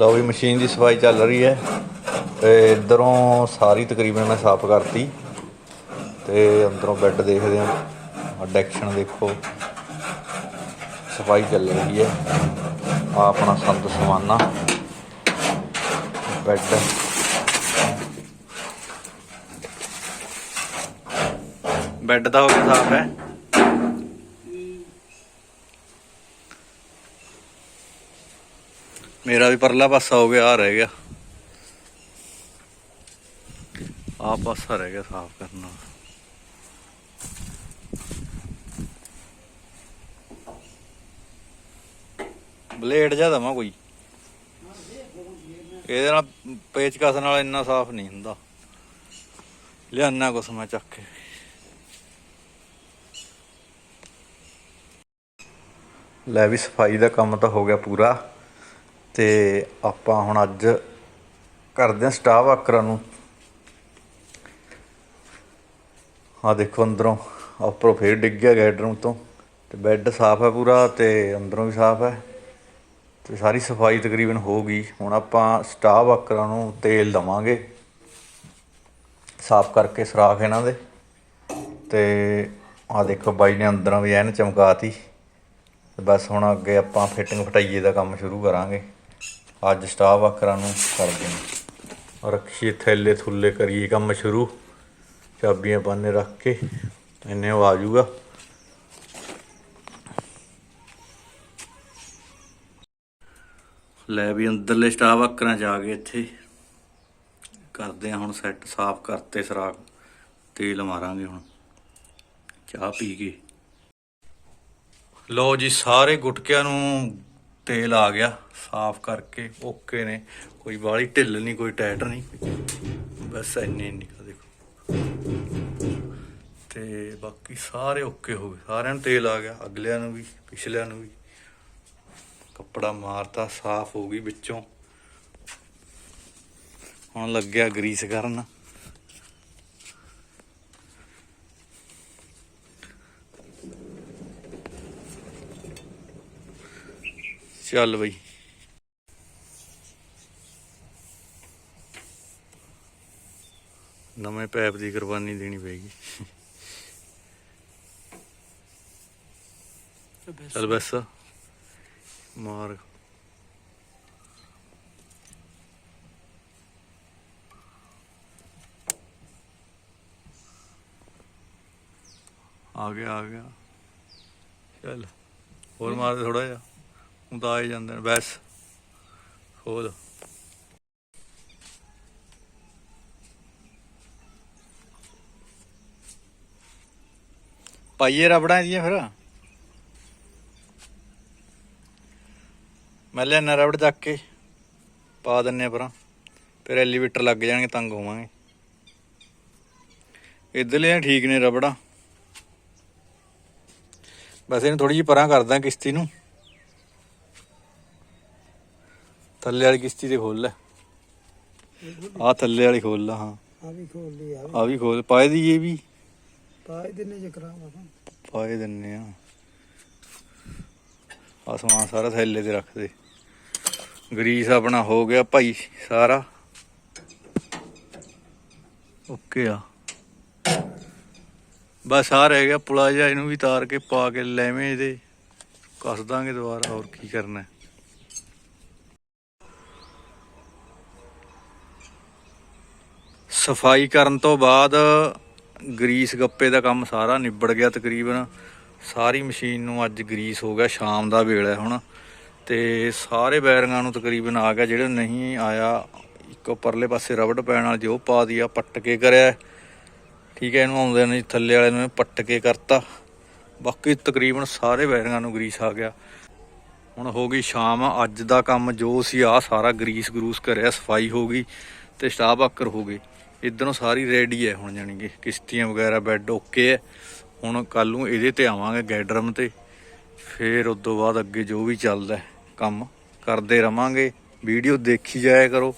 ਲਓ ਵੀ ਮਸ਼ੀਨ ਦੀ ਸਫ਼ਾਈ ਚੱਲ ਰਹੀ ਹੈ। ਤੇ ਇਧਰੋਂ ਸਾਰੀ ਤਕਰੀਬਨ ਮੈਂ ਸਾਫ਼ ਕਰਤੀ। ਤੇ ਅੰਦਰੋਂ ਬੈੱਡ ਦੇਖਦੇ ਹਾਂ। ਆ ਡੈਕਸ਼ਨ ਦੇਖੋ। ਸਫ਼ਾਈ ਚੱਲ ਰਹੀ ਹੈ। ਆ ਆਪਣਾ ਸੰਦ ਸਮਾਨਾ। ਬੈੱਡ। ਬੈੱਡ ਦਾ ਹੋ ਗਿਆ ਸਾਫ਼ ਹੈ। ਮੇਰਾ ਵੀ ਪਰਲਾ ਪਾਸਾ ਹੋ ਗਿਆ ਆ ਰਹਿ ਗਿਆ। ਆ ਪਾਸਾ ਰਹਿ ਗਿਆ ਸਾਫ਼ ਕਰਨਾ। ਬਲੇਡ ਜਿਹਾ ਦਵਾਂ ਕੋਈ। ਇਹਦੇ ਨਾਲ ਪੇਚਕਸ ਨਾਲ ਇੰਨਾ ਸਾਫ਼ ਨਹੀਂ ਹੁੰਦਾ। ਲਿਆਨਾ ਕੁਛ ਮੈਂ ਚੱਕ ਕੇ। ਲੈ ਵੀ ਸਫ਼ਾਈ ਦਾ ਕੰਮ ਤਾਂ ਹੋ ਗਿਆ ਪੂਰਾ। ਤੇ ਆਪਾਂ ਹੁਣ ਅੱਜ ਕਰਦੇ ਹਾਂ ਸਟਾਫ ਆਕਰਾਂ ਨੂੰ। ਆ ਦੇਖੋ ਅੰਦਰੋਂ, ਉੱਪਰੋਂ ਫੇਰ ਡਿੱਗ ਗਿਆ ਗੈਡਰੂਮ ਤੋਂ। ਤੇ ਬੈੱਡ ਸਾਫ਼ ਹੈ ਪੂਰਾ ਤੇ ਅੰਦਰੋਂ ਵੀ ਸਾਫ਼ ਹੈ। ਤੇ ਸਾਰੀ ਸਫ਼ਾਈ ਤਕਰੀਬਨ ਹੋ ਗਈ। ਹੁਣ ਆਪਾਂ ਸਟਾਫ ਆਕਰਾਂ ਨੂੰ ਤੇਲ ਦਵਾਂਗੇ। ਸਾਫ਼ ਕਰਕੇ ਸੁਰਾਖ ਇਹਨਾਂ ਦੇ। ਤੇ ਆ ਦੇਖੋ ਬਾਈ ਨੇ ਅੰਦਰੋਂ ਵੀ ਐਨ ਚਮਕਾਤੀ। ਤੇ ਬਸ ਹੁਣ ਅੱਗੇ ਆਪਾਂ ਫਿਟਿੰਗ ਫਟਾਈਏ ਦਾ ਕੰਮ ਸ਼ੁਰੂ ਕਰਾਂਗੇ। ਅੱਜ ਸਟਾਫ ਆਕਰਾਂ ਨੂੰ ਕਰਦੇ ਹਾਂ ਰੱਖੀਏ ਥੈਲੇ ਥੁੱਲੇ ਕਰੀਏ ਕੰਮ ਸ਼ੁਰੂ। ਚਾਬੀਆਂ ਪਾਣੇ ਰੱਖ ਕੇ ਇੰਨੇ ਉਹ ਆ ਜਾਊਗਾ। ਲੈ ਵੀ ਅੰਦਰਲੇ ਸਟਾਫ ਆਕਰਾਂ ਚ ਆ ਗਏ ਇੱਥੇ। ਕਰਦੇ ਆ ਹੁਣ ਸੈੱਟ ਸਾਫ਼ ਕਰਤੇ ਸਰਾਖ ਤੇਲ ਮਾਰਾਂਗੇ ਹੁਣ। ਚਾਹ ਪੀ ਕੇ। ਲੋ ਜੀ ਸਾਰੇ ਗੁਟਕਿਆਂ ਨੂੰ ਤੇਲ ਆ ਗਿਆ, ਸਾਫ਼ ਕਰਕੇ, ਓਕੇ ਨੇ। ਕੋਈ ਵਾਲੀ ਢਿੱਲ ਨਹੀਂ, ਕੋਈ ਟਾਈਟ ਨਹੀਂ। ਬਸ ਇੰਨੇ ਨਿਕਲ ਦੇਖੋ। ਤੇ ਬਾਕੀ ਸਾਰੇ ਓਕੇ ਹੋ ਗਏ। ਸਾਰਿਆਂ ਨੂੰ ਤੇਲ ਆ ਗਿਆ, ਅਗਲਿਆਂ ਨੂੰ ਵੀ, ਪਿਛਲਿਆਂ ਨੂੰ ਵੀ। ਕੱਪੜਾ ਮਾਰਤਾ, ਸਾਫ਼ ਹੋ ਗਈ ਵਿੱਚੋਂ। ਹੁਣ ਲੱਗਿਆ ਗਰੀਸ ਕਰਨ। ਚੱਲ ਬਈ। ਨਵੇਂ ਪੈਪ ਦੀ ਕੁਰਬਾਨੀ ਦੇਣੀ ਪਏਗੀ। ਚੱਲ ਬਸ। ਮਾਰ। ਆ ਗਿਆ ਆ ਗਿਆ। ਚੱਲ। ਹੋਰ ਮਾਰ ਦੇ ਥੋੜਾ ਜਿਹਾ। ਹੁਣ ਤਾਂ ਜਾਂਦੇ ਨੇ ਬਸ। ਖੋਲ ਪਾਈਏ ਰਬੜਾਂ ਦੀਆਂ ਫਿਰ। ਮੈਂ ਲੈਣਾ ਰਬੜ ਚੱਕ ਕੇ, ਪਾ ਦਿੰਨੇ ਆ ਪਰਾਂ। ਫਿਰ ਐਲੀਵੇਟਰ ਲੱਗ ਜਾਣਗੇ, ਤੰਗ ਹੋਵਾਂਗੇ। ਇਧਰਲੇ ਠੀਕ ਨੇ ਰਬੜਾਂ। ਬਸ ਇਹਨੂੰ ਥੋੜੀ ਜਿਹੀ ਪਰਾਂ ਕਰਦਾ ਕਿਸ਼ਤੀ ਨੂੰ। ਥੱਲੇ ਵਾਲੀ ਕਿਸ਼ਤੀ ਤੇ ਖੋਲ ਲੈ। ਆ ਥੱਲੇ ਵਾਲੀ ਖੋਲ ਲਾ ਹਾਂ। ਆ ਵੀ ਖੋਲ ਲਈ ਆ ਆ ਵੀ ਖੋਲ। ਪਾਏ ਦੀ ਇਹ ਵੀ? ਪਾਏ ਦਿਨੇ ਜਕਰਾ ਵਾ ਪਾਏ ਦਿੰਨੇ ਆ। ਆ ਸਮਾਨ ਸਾਰਾ ਥੈਲੇ ਤੇ ਰੱਖ ਦੇ। ਗਰੀਸ ਆਪਣਾ ਹੋ ਗਿਆ ਭਾਈ ਸਾਰਾ। ਓਕੇ ਆ। ਬਸ ਆ ਰਹਿ ਗਿਆ ਪੁਲਾ ਇਹਨੂੰ ਵੀ ਤਾਰ ਕੇ ਪਾ ਕੇ ਲੈਵੇਂ ਇਹਦੇ। ਕੱਸ ਦਾਂਗੇ ਦੁਬਾਰਾ ਹੋਰ ਕੀ ਕਰਨਾ ਸਫ਼ਾਈ ਕਰਨ ਤੋਂ ਬਾਅਦ ਗਰੀਸ ਗੱਪੇ ਦਾ ਕੰਮ ਸਾਰਾ ਨਿਬੜ ਗਿਆ ਤਕਰੀਬਨ। ਸਾਰੀ ਮਸ਼ੀਨ ਨੂੰ ਅੱਜ ਗਰੀਸ ਹੋ ਗਿਆ, ਸ਼ਾਮ ਦਾ ਵੇਲਾ ਹੁਣ। ਤੇ ਸਾਰੇ ਬੈਰਿੰਗਾਂ ਨੂੰ ਤਕਰੀਬਨ ਆ ਗਿਆ, ਜਿਹੜੇ ਨਹੀਂ ਆਇਆ, ਇੱਕੋ ਪਰਲੇ ਪਾਸੇ ਰਬੜ ਪੈਣ ਵਾਲੀ ਜੋ ਪਾ ਦਿਆ, ਪੱਟ ਕੇ ਕਰਿਆ। ਠੀਕ ਹੈ, ਇਹਨੂੰ ਆਉਂਦੇ ਨੇ ਥੱਲੇ ਵਾਲੇ ਨੂੰ ਪੱਟ ਕੇ ਕਰਤਾ। ਬਾਕੀ ਤਕਰੀਬਨ ਸਾਰੇ ਬੈਰਿੰਗਾਂ ਨੂੰ ਗਰੀਸ ਆ ਗਿਆ। ਹੁਣ ਹੋ ਗਈ ਸ਼ਾਮ, ਅੱਜ ਦਾ ਕੰਮ ਜੋ ਸੀ ਆ ਸਾਰਾ ਗਰੀਸ ਗਰੂਸ ਕਰਿਆ, ਸਫ਼ਾਈ ਹੋ ਗਈ ਤੇ ਸਟਾਫ ਆਕਰ ਹੋ ਗਈ। ਇਧਰੋਂ ਸਾਰੀ ਰੈਡੀ ਹੈ ਹੁਣ ਜਾਣੀ ਕਿ ਕਿਸ਼ਤੀਆਂ ਵਗੈਰਾ, ਬੈੱਡ ਓਕੇ ਹੈ ਹੁਣ ਕੱਲ ਨੂੰ ਇਹਦੇ ਤੇ ਆਵਾਂਗੇ ਗੈਡਰਮ ਤੇ। ਫਿਰ ਉਸ ਤੋਂ ਬਾਅਦ ਅੱਗੇ ਜੋ ਵੀ ਚੱਲਦਾ ਕੰਮ ਕਰਦੇ ਰਵਾਂਗੇ। ਵੀਡੀਓ ਦੇਖੀ ਜਾਇਆ ਕਰੋ।